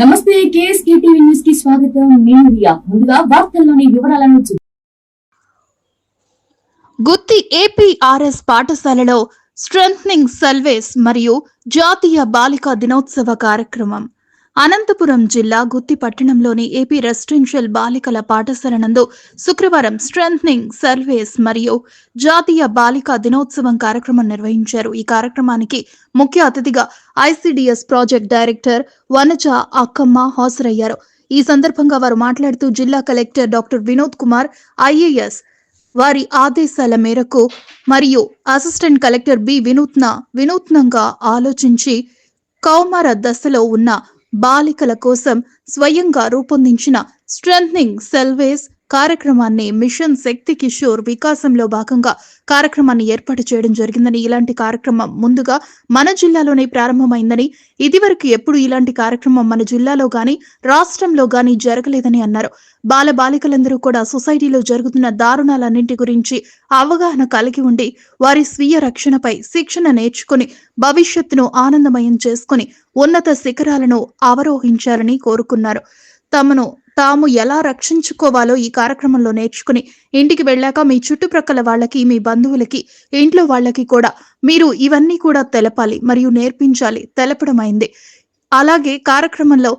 నమస్తే KSK TV న్యూస్కి స్వాగతం. నేను రియా. ముందుగా వార్తల్లోని వివరాలను గుత్తి ఏపీఆర్ఎస్ పాఠశాలలో స్ట్రెంథనింగ్ సర్వేస్ మరియు జాతీయ బాలికా దినోత్సవ కార్యక్రమం. అనంతపురం జిల్లా గుత్తి పట్టణంలోని ఏపీ రెసిడెన్షియల్ బాలికల పాఠశాల నందు శుక్రవారం స్ట్రెంథనింగ్ సర్వేస్ మరియు జాతీయ బాలికా దినోత్సవం కార్యక్రమం నిర్వహించారు. ఈ కార్యక్రమానికి ముఖ్య అతిథిగా ICDS project director Vanaja Akkamma హాజరయ్యారు. ఈ సందర్భంగా వారు మాట్లాడుతూ జిల్లా collector doctor Vinod Kumar IAS వారి ఆదేశాల మేరకు మరియు అసిస్టెంట్ కలెక్టర్ బి వినూత్న వినూత్నంగా ఆలోచించి కౌమార దశలో ఉన్న బాలికల కోసం స్వయంగా రూపొందించిన స్ట్రెంథనింగ్ సెల్వేస్ కార్యక్రమాన్ని మిషన్ శక్తి కిషోర్ వికాసంలో భాగంగా కార్యక్రమాన్ని ఏర్పాటు చేయడం జరిగిందని ఇలాంటి కార్యక్రమం ముందుగా మన జిల్లాలోనే ప్రారంభమైందని ఇదివరకు ఎప్పుడు ఇలాంటి కార్యక్రమం మన జిల్లాలో గాని రాష్ట్రంలో గాని జరగలేదని అన్నారు. బాల బాలికలందరూ కూడా సొసైటీలో జరుగుతున్న దారుణాలన్నింటి గురించి అవగాహన కలిగి ఉండి వారి స్వీయ రక్షణపై శిక్షణ నేర్చుకుని భవిష్యత్తును ఆనందమయం చేసుకుని ఉన్నత శిఖరాలను అవరోహించాలని కోరుకున్నారు. తమను తాము ఎలా రక్షించుకోవాలో ఈ కార్యక్రమంలో నేర్చుకుని ఇంటికి వెళ్ళాక మీ చుట్టుప్రక్కల వాళ్ళకి మీ బంధువులకి ఇంట్లో వాళ్ళకి కూడా మీరు ఇవన్నీ కూడా తెలపాలి మరియు నేర్పించాలి తెలపడం అయింది అలాగే కార్యక్రమంలో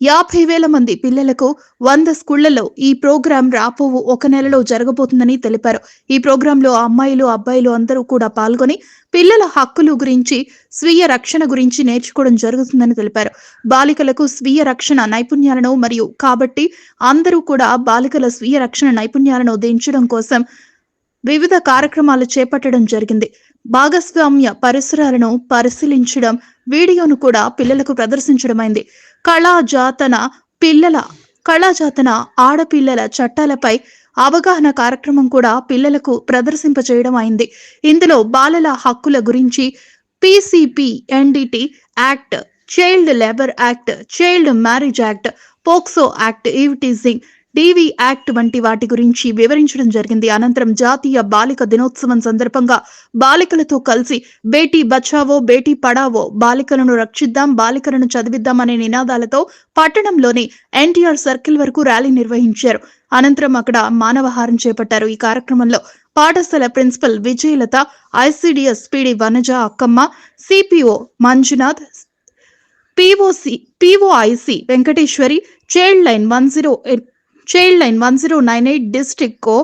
యాభై వేల మంది పిల్లలకు వంద స్కూళ్ళలో ఈ ప్రోగ్రాం రాపోవు ఒక నెలలో జరగబోతుందని తెలిపారు. ఈ ప్రోగ్రాంలో అమ్మాయిలు అబ్బాయిలు అందరూ కూడా పాల్గొని పిల్లల హక్కులు గురించి స్వీయ రక్షణ గురించి నేర్చుకోవడం జరుగుతుందని తెలిపారు. బాలికలకు స్వీయ రక్షణ నైపుణ్యాలను మరియు కాబట్టి అందరూ కూడా బాలికల స్వీయ రక్షణ నైపుణ్యాలను దించడం కోసం వివిధ కార్యక్రమాలు చేపట్టడం జరిగింది. భాగస్వామ్య పరిసరాలను పరిశీలించడం వీడియోను కూడా పిల్లలకు ప్రదర్శించడమైంది. కళాజాతన పిల్లల కళాజాతన ఆడపిల్లల చట్టాలపై అవగాహన కార్యక్రమం కూడా పిల్లలకు ప్రదర్శింపచేయడం అయింది ఇందులో బాలల హక్కుల గురించి PCP NDT act child labour act child marriage act POCSO act eve teasing TV act వంటి వాటి గురించి వివరించడం జరిగింది. అనంతరం జాతీయ బాలిక దినోత్సవం సందర్భంగా బాలికలతో కలిసి బేటీ బచావో బేటీ పడావో బాలికలను రక్షిద్దాం బాలికలను చదివిద్దాం అనే నినాదాలతో పట్టణంలోని ఎన్టీఆర్ సర్కిల్ వరకు ర్యాలీ నిర్వహించారు. అనంతరం అక్కడ మానవహారం చేపట్టారు. ఈ కార్యక్రమంలో పాఠశాల principal Vijayalatha ICDS PD Vanaja Akkamma CPO Manjunath POC POIC Venkateswari child line one zero child line one zero nine eight district co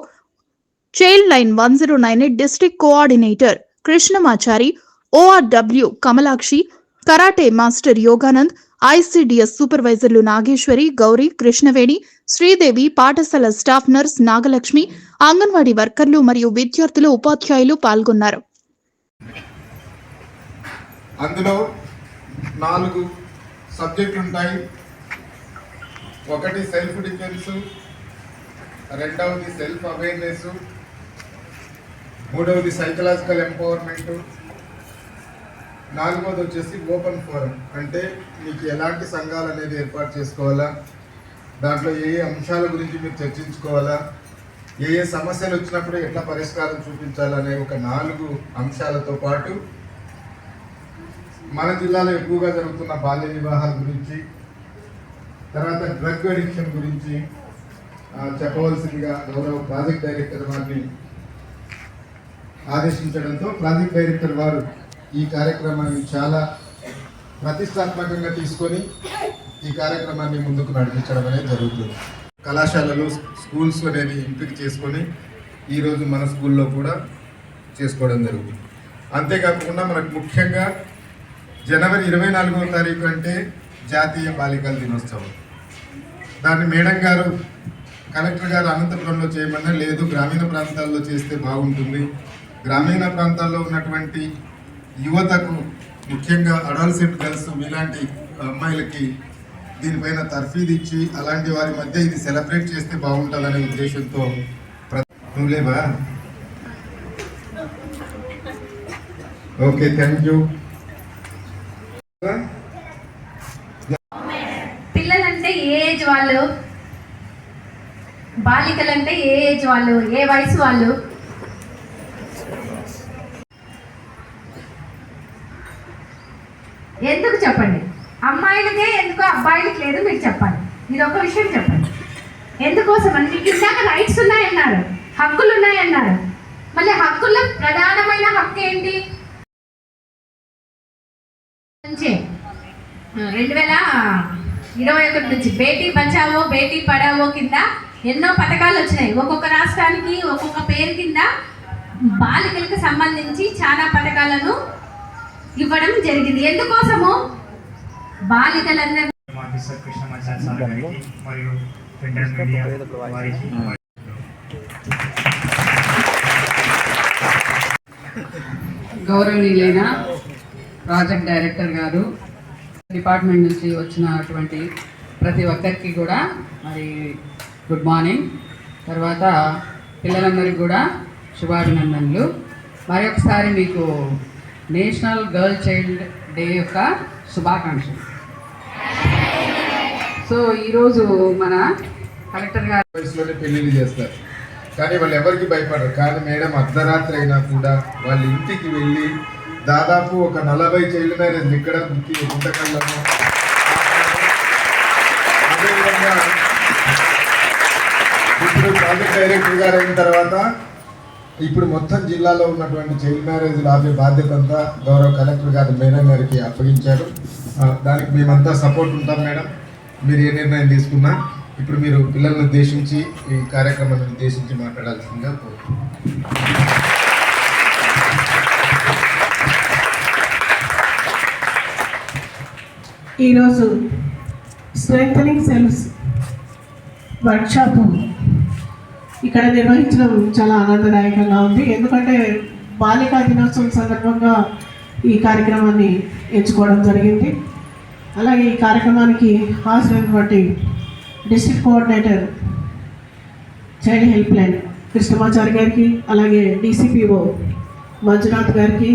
child line one zero nine eight district coordinator Krishnamachari ORW Kamalakshi karate master Yogananand ICDS సూపర్వైజర్లు Nageswari Gowri Krishnaveni Sridevi పాఠశాల staff nurse Nagalakshmi anganwadi వర్కర్లు మరియు విద్యార్థులు ఉపాధ్యాయులు పాల్గొన్నారు అందులో నాలుగు సబ్జెక్టులు ఉంటాయి. ఒకటి సెల్ఫ్ డిఫెన్స్ రెండవది సెల్ఫ్ అవేర్నెస్ మూడవది సైకలాజికల్ ఎంపవర్మెంట్ నాలుగవది వచ్చేసి ఓపెన్ ఫోరం అంటే మీకు ఎలాంటి సంఘాలు అనేది ఏర్పాటు చేసుకోవాలా? దాంట్లో ఏ ఏ అంశాల గురించి మీరు చర్చించుకోవాలా? ఏ ఏ సమస్యలు వచ్చినప్పుడు ఎట్లా పరిష్కారం చూపించాలనే ఒక నాలుగు అంశాలతో పాటు మన జిల్లాలో ఎక్కువగా జరుగుతున్న బాల్య వివాహాల గురించి తర్వాత డ్రగ్ అడిక్షన్ గురించి చెప్పవలసిందిగా గౌరవ ప్రాజెక్ట్ డైరెక్టర్ వారిని ఆదేశించడంతో ప్రాజెక్ట్ డైరెక్టర్ వారు ఈ కార్యక్రమాన్ని చాలా ప్రతిష్టాత్మకంగా తీసుకొని ఈ కార్యక్రమాన్ని ముందుకు నడిపించడం అనేది జరుగుతుంది. కళాశాలలు స్కూల్స్ అనేది ఎంపిక చేసుకొని ఈరోజు మన స్కూల్లో కూడా చేసుకోవడం జరుగుతుంది. అంతేకాకుండా మనకు ముఖ్యంగా జనవరి ఇరవై నాలుగవ తారీఖు అంటే జాతీయ బాలికల దినోత్సవం. దాన్ని మేడం గారు కలెక్టర్ గారు అనంతపురంలో చేయమన్నా లేదు. గ్రామీణ ప్రాంతాల్లో చేస్తే బాగుంటుంది. గ్రామీణ ప్రాంతాల్లో ఉన్నటువంటి యువతకు ముఖ్యంగా అడాల్సెంట్ గర్ల్స్ ఇలాంటి అమ్మాయిలకి దీనిపైన తర్ఫీదు ఇచ్చి అలాంటి వారి మధ్య ఇది సెలబ్రేట్ చేస్తే బాగుంటుందనే ఉద్దేశంతో ప్ర- నువ్వు లేవా? ఓకే థ్యాంక్ యూ పిల్లలంటే ఏ ఏజ్ వాళ్ళు? బాలికలంటే ఏ ఏజ్ వాళ్ళు? ఏ వయసు వాళ్ళు? ఎందుకు చెప్పండి? అమ్మాయిలకే ఎందుకు అబ్బాయిలకి లేదు మీరు చెప్పాలి. ఇది ఒక విషయం చెప్పండి. ఎందుకోసం అని మీకు ఇందాక రైట్స్ ఉన్నాయన్నారు హక్కులు ఉన్నాయన్నారు మళ్ళీ హక్కుల్లో ప్రధానమైన హక్కు ఏంటి? రెండు వేల ఇరవై ఒకటి నుంచి బేటీ బచావో బేటీ పడావో కింద ఎన్నో పథకాలు వచ్చినాయి. ఒక్కొక్క రాష్ట్రానికి ఒక్కొక్క పేరు కింద బాలికలకు సంబంధించి చాలా పథకాలను ఇవ్వడం జరిగింది. ఎందుకోసము? బాలికలందరూ మరియు మీడియా వారికి గౌరవనీయులైన ప్రాజెక్ట్ డైరెక్టర్ గారు డిపార్ట్మెంట్ నుంచి వచ్చినటువంటి ప్రతి ఒక్కరికి కూడా మరి గుడ్ మార్నింగ్. తర్వాత పిల్లలందరికీ కూడా శుభాభినందనలు. మరి ఒకసారి మీకు నేషనల్ గర్ల్ చైల్డ్ డే యొక్క శుభాకాంక్షలు. సో ఈరోజు మన కలెక్టర్ గారు వయసులోనే పెళ్ళిళ్ళు చేస్తారు. కానీ వాళ్ళు ఎవరికి భయపడరు. కానీ మేడం అర్ధరాత్రి అయినా కూడా వాళ్ళ ఇంటికి వెళ్ళి దాదాపు ఒక నలభై చైల్డ్ మ్యారేజ్ ఇక్కడ గుర్తి అదేవిధంగా ఇప్పుడు ప్రాజెక్ట్ డైరెక్టర్ గారు అయిన తర్వాత ఇప్పుడు మొత్తం జిల్లాలో ఉన్నటువంటి చైల్డ్ మ్యారేజ్ ఆపే బాధ్యత అంతా గౌరవ కలెక్టర్ గారు మేడం గారికి అప్పగించారు. దానికి మేమంతా సపోర్ట్ ఉంటాం మేడం. మీరు ఏ నిర్ణయం తీసుకున్నా ఇప్పుడు మీరు పిల్లలను ఉద్దేశించి ఈ కార్యక్రమాన్ని ఉద్దేశించి మాట్లాడాల్సిందిగా కోరుతున్నాను ఈరోజు స్ట్రెంగ్ సెల్స్ వర్క్షాప్ ఇక్కడ నిర్వహించడం చాలా ఆనందదాయకంగా ఉంది. ఎందుకంటే బాలికా దినోత్సవం సందర్భంగా ఈ కార్యక్రమాన్ని ఎంచుకోవడం జరిగింది. అలాగే ఈ కార్యక్రమానికి హాజరైనటువంటి district coordinator child helpline Krishnamachari గారికి అలాగే డీసీపీఓ మంజునాథ్ గారికి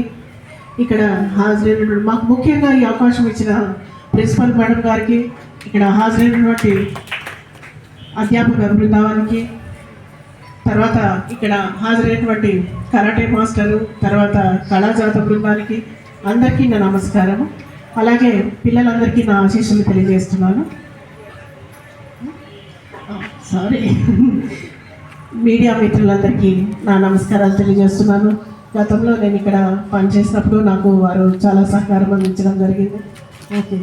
ఇక్కడ హాజరైనటువంటి మాకు ముఖ్యంగా ఈ అవకాశం ఇచ్చిన ప్రిన్సిపల్ మేడం గారికి ఇక్కడ హాజరైనటువంటి అధ్యాపక బృందావానికి తర్వాత ఇక్కడ హాజరైనటువంటి కరాటే మాస్టరు తర్వాత కళాజాత బృందానికి అందరికీ నా నమస్కారం అలాగే పిల్లలందరికీ నా ఆశీస్సులు తెలియజేస్తున్నాను. సారీ మీడియా మిత్రులందరికీ నా నమస్కారాలు తెలియజేస్తున్నాను. గతంలో నేను ఇక్కడ పనిచేసినప్పుడు నాకు వారు చాలా సహకారం అందించడం జరిగింది. ఓకే.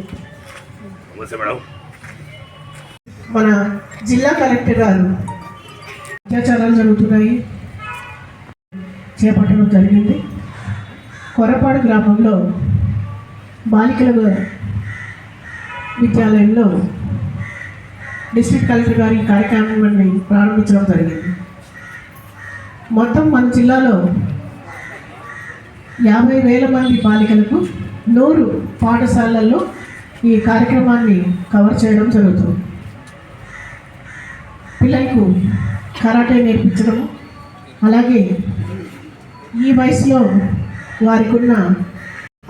మన జిల్లా కలెక్టర్ గారు అత్యాచారాలు జరుగుతున్నాయి. చేపట్టడం జరిగింది. కొరపాడు గ్రామంలో బాలికల విద్యాలయంలో డిస్ట్రిక్ట్ కలెక్టర్ గారి కార్యక్రమాన్ని ప్రారంభించడం జరిగింది. మొత్తం మన జిల్లాలో యాభై వేల మంది బాలికలకు నూరు పాఠశాలల్లో ఈ కార్యక్రమాన్ని కవర్ చేయడం జరుగుతుంది. పిల్లలకు కరాటే నేర్పించడం అలాగే ఈ వయసులో వారికి ఉన్న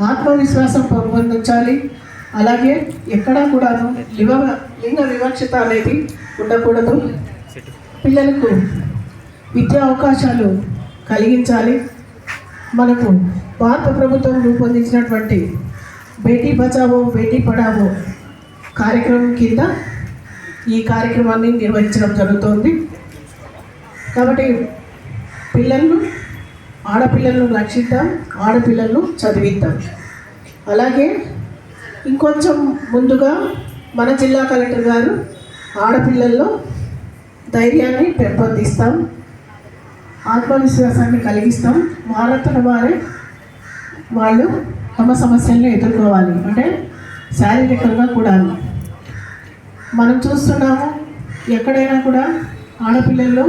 ఆత్మవిశ్వాసం పెంపొందించాలి. అలాగే ఎక్కడా కూడాను లివ లింగ వివక్షత అనేది ఉండకూడదు. పిల్లలకు విద్యా అవకాశాలు కలిగించాలి. మనకు భారత ప్రభుత్వం రూపొందించినటువంటి బేటీ బచావో బేటీ పడావో కార్యక్రమం కింద ఈ కార్యక్రమాన్ని నిర్వహించడం జరుగుతోంది. కాబట్టి పిల్లలను ఆడపిల్లలను రక్షిద్దాం ఆడపిల్లలను చదివిద్దాం. అలాగే ఇంకొంచెం ముందుగా మన జిల్లా కలెక్టర్ గారు ఆడపిల్లల్లో ధైర్యాన్ని పెంపొందిస్తాం. ఆత్మవిశ్వాసాన్ని కలిగిస్తాం. వారంతట వారే వాళ్ళు. తమ సమస్యలను ఎదుర్కోవాలి. అంటే శారీరకంగా కూడా మనం చూస్తున్నాము ఎక్కడైనా కూడా ఆడపిల్లల్లో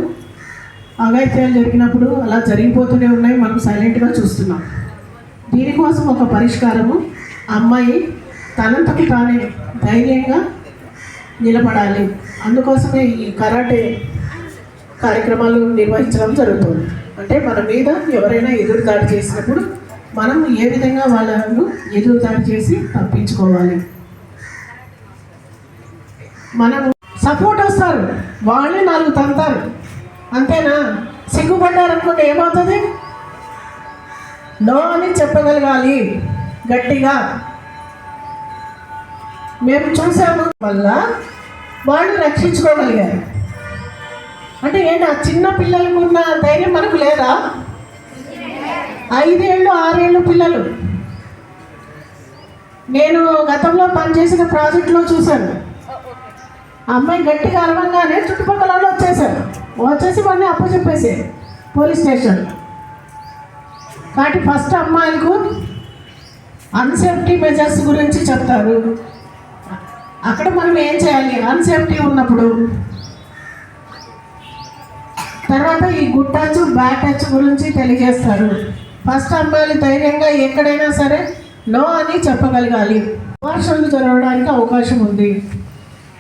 అఘాయిత్యాలు జరిగినప్పుడు అలా జరిగిపోతూనే ఉన్నాయి. మనం సైలెంట్గా చూస్తున్నాం. దీనికోసం ఒక పరిష్కారము అమ్మాయి తనంతకు తానే ధైర్యంగా నిలబడాలి. అందుకోసమే ఈ కరాటే కార్యక్రమాలు నిర్వహించడం జరుగుతుంది. అంటే మన మీద ఎవరైనా ఎదురుదాడి చేసినప్పుడు మనం ఏ విధంగా వాళ్ళను ఎదురుదాడి చేసి తప్పించుకోవాలి? మనం సపోర్ట్ వస్తారు. వాళ్ళే నాలుగు తంతారు. అంతేనా? సిగ్గుపడ్డారనుకుంటే ఏమవుతుంది? నో అని చెప్పగలగాలి. గట్టిగా. మేము చూసాము. వల్ల వాళ్ళు రక్షించుకోగలిగారు. అంటే ఏంటి ఆ చిన్న పిల్లలకు ఉన్న ధైర్యం మనకు లేదా? ఐదేళ్ళు ఆరేళ్ళు పిల్లలు. నేను గతంలో పనిచేసిన ప్రాజెక్టులో చూశాను. అమ్మాయి గట్టిగా అరవంగానే చుట్టుపక్కల వాళ్ళు వచ్చేసారు వచ్చేసి వాడిని అప్పచెప్పేసి పోలీస్ స్టేషన్. కాబట్టి ఫస్ట్ అమ్మాయిలకు అన్సేఫ్టీ మెజర్స్ గురించి చెప్తారు. అక్కడ మనం ఏం చేయాలి? అన్సేఫ్టీ ఉన్నప్పుడు తర్వాత ఈ గుడ్ టచ్ బ్యాడ్ టచ్ గురించి తెలియజేస్తారు. ఫస్ట్ అమ్మాయిలు ధైర్యంగా ఎక్కడైనా సరే నో అని చెప్పగలగాలి. అబార్షన్లు జరగడానికి అవకాశం ఉంది.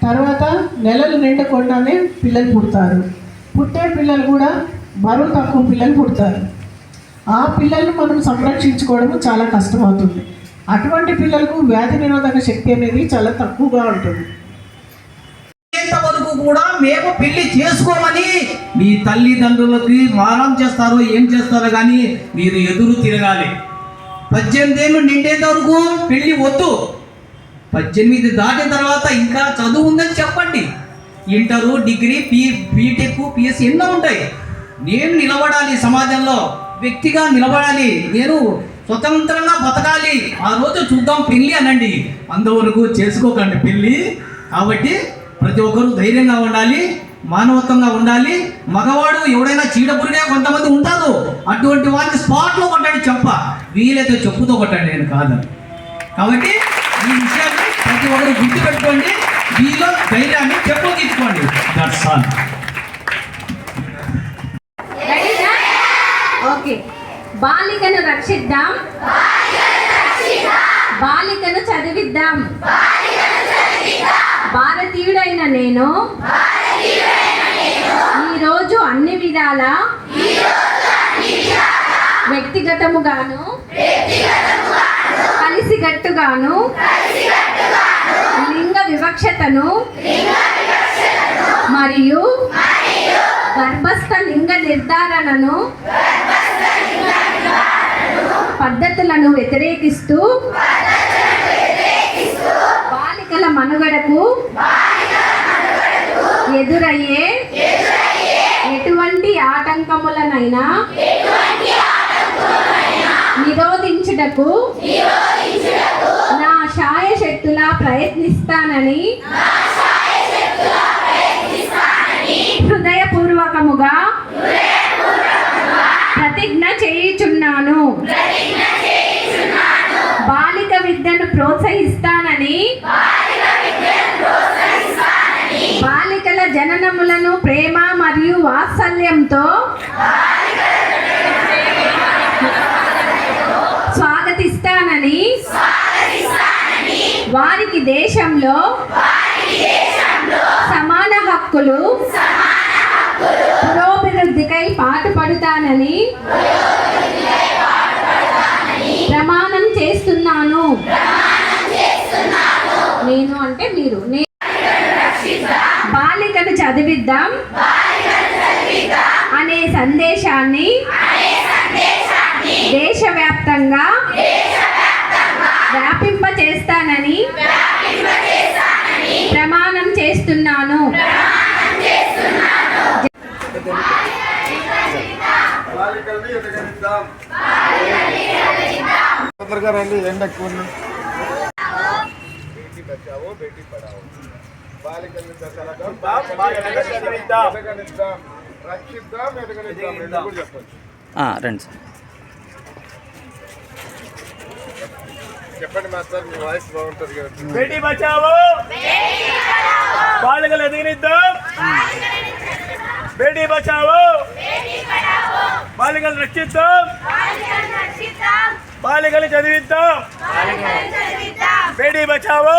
తర్వాత నెలలు నిండకుండానే పిల్లలు పుడతారు. పుట్టే పిల్లలు కూడా బరువు తక్కువ పిల్లలు పుడతారు. ఆ పిల్లల్ని మనం సంరక్షించుకోవడం చాలా కష్టమవుతుంది. అటువంటి పిల్లలకు వ్యాధి నిరోధక శక్తి అనేది చాలా తక్కువగా ఉంటుంది. కూడా మేము పెళ్ళి చేసుకోమని మీ తల్లిదండ్రులకి మారం చేస్తారో ఏం చేస్తారో కానీ మీరు ఎదురు తిరగాలి. పద్దెనిమిది ఏళ్ళు నిండేంత వరకు పెళ్ళి వద్దు. పద్దెనిమిది దాటిన తర్వాత ఇంకా చదువు ఉందని చెప్పండి. Inter degree P B Tech PSC ఎన్నో ఉంటాయి. నేను నిలబడాలి సమాజంలో వ్యక్తిగా నిలబడాలి. నేను స్వతంత్రంగా బతకాలి. ఆ రోజు చూద్దాం పెళ్ళి అనండి. అంతవరకు చేసుకోకండి పెళ్ళి కాబట్టి ప్రతి ఒక్కరూ ధైర్యంగా ఉండాలి మానవత్వంగా ఉండాలి. మగవాడు ఎవడైనా చీడపురిగా కొంతమంది ఉంటారు. అటువంటి వారిని స్పాట్లో కొట్టండి చెప్ప వీలైతే చెప్పుతో కొట్టండి నేను కాదని కాబట్టి ఈ విషయాన్ని ప్రతి ఒక్కరు గుర్తుపెట్టుకోండి. మీలో ధైర్యాన్ని చెప్పు తీసుకోండి. That's all okay. బాలికను రక్షిద్దాం. బాలికను చదివిద్దాం. భారతీయుడైన నేను. ఈరోజు అన్ని విధాల వ్యక్తిగతముగాను కలిసిగట్టుగాను లింగ వివక్షతను మరియు గర్భస్థ లింగ నిర్ధారణను పద్ధతులను వ్యతిరేకిస్తూ మనుగడకు ఎదురయ్యే ఎటువంటి ఆటంకములనైనా నిరోధించుటకు నా శాయశక్తులా ప్రయత్నిస్తానని హృదయపూర్వకముగా ప్రతిజ్ఞ చేయుచున్నాను. బాలిక విద్యను ప్రోత్సహిస్తానని జననములను ప్రేమ మరియు వాత్సల్యంతో స్వాగతిస్తానని వారికి దేశంలో సమాన హక్కులు పురోభివృద్ధికై పాటుపడుతానని ప్రమాణం చేస్తున్నాను నేను అంటే మీరు నే- బాలికను చదివిద్దాం అనే సందేశాన్ని దేశవ్యాప్తంగా వ్యాపింప చేస్తానని ప్రమాణం చేస్తున్నాను. తొందరగా రండి ఎండ ఎక్కువ బేటీ బచావో బేటీ పడావో రెండు చెప్పండి రండి సార్. చెప్పండి మాస్టర్ మీ వాయిస్ బాగుంటుంది కదా. బేటీ బచావో? బాలికలు ఎదిగినిద్దాం. బేటీ బచావో? బాలికలు రక్షిద్దాం. బాలికలు చదివిద్దాం. బేటీ బచావో?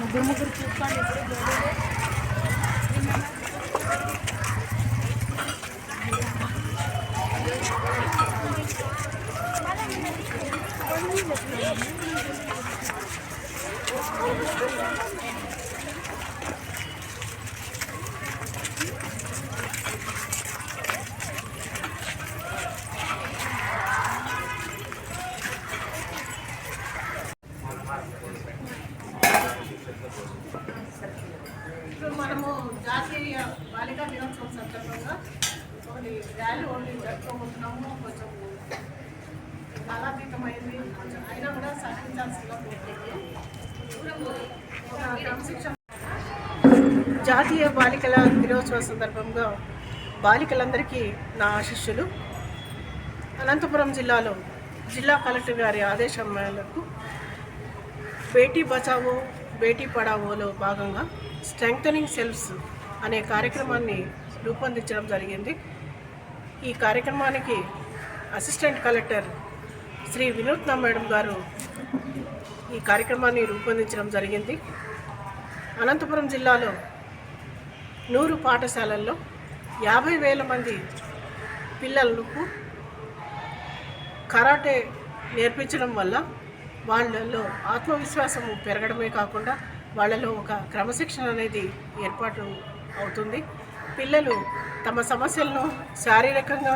ముగ్గురు ముగ్గురు చూస్తాను ఎప్పుడు Thank you. జాతీయ బాలికా దినోత్సవం సందర్భంగా ఒకటి ర్యాలీ ఓన్లీ జరుపుకోబోతున్నాము. కొంచెం కాలాతీతమైంది కొంచెం అయినా కూడా సహకరించాల్సిందిగా కోరుకుంటున్నాం జాతీయ బాలికల దినోత్సవ సందర్భంగా బాలికలందరికీ నా ఆశిష్యులు అనంతపురం జిల్లాలో జిల్లా కలెక్టర్ గారి ఆదేశం మేరకు బేటీ బచావో బేటీ పడావోలో భాగంగా స్ట్రెంగ్తనింగ్ సెల్స్ అనే కార్యక్రమాన్ని రూపొందించడం జరిగింది. ఈ కార్యక్రమానికి అసిస్టెంట్ కలెక్టర్ శ్రీ వినూత్న మేడం గారు ఈ కార్యక్రమాన్ని రూపొందించడం జరిగింది. అనంతపురం జిల్లాలో నూరు పాఠశాలల్లో యాభై వేల మంది పిల్లలకు కరాటే నేర్పించడం వల్ల వాళ్ళలో ఆత్మవిశ్వాసం పెరగడమే కాకుండా వాళ్ళలో ఒక క్రమశిక్షణ అనేది ఏర్పాటు అవుతుంది. పిల్లలు తమ సమస్యలను శారీరకంగా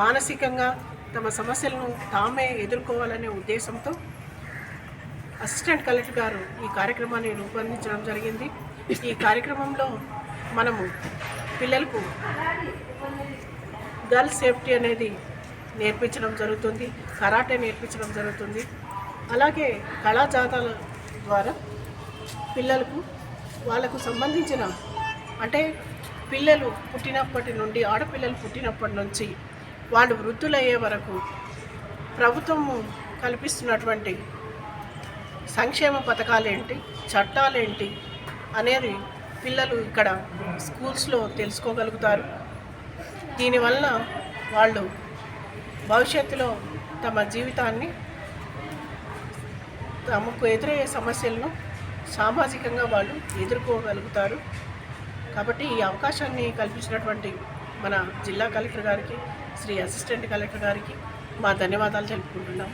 మానసికంగా తమ సమస్యలను తామే ఎదుర్కోవాలనే ఉద్దేశంతో అసిస్టెంట్ కలెక్టర్ గారు ఈ కార్యక్రమాన్ని రూపొందించడం జరిగింది. ఈ కార్యక్రమంలో మనము పిల్లలకు గర్ల్ సేఫ్టీ అనేది నేర్పించడం జరుగుతుంది కరాటే నేర్పించడం జరుగుతుంది. అలాగే కళాజాతాల ద్వారా పిల్లలకు వాళ్ళకు సంబంధించిన అంటే పిల్లలు పుట్టినప్పటి నుండి ఆడపిల్లలు పుట్టినప్పటి నుంచి వాళ్ళు వృద్ధులయ్యే వరకు ప్రభుత్వము కల్పిస్తున్నటువంటి సంక్షేమ పథకాలేంటి చట్టాలేంటి అనేది పిల్లలు ఇక్కడ స్కూల్స్లో తెలుసుకోగలుగుతారు. దీనివల్ల వాళ్ళు భవిష్యత్తులో తమ జీవితాన్ని తమకు ఎదురయ్యే సమస్యలను సామాజికంగా వాళ్ళు ఎదుర్కోగలుగుతారు. కాబట్టి ఈ అవకాశాన్ని కల్పించినటువంటి మన జిల్లా కలెక్టర్ గారికి శ్రీ అసిస్టెంట్ కలెక్టర్ గారికి మా ధన్యవాదాలు తెలుపుకుంటున్నాం.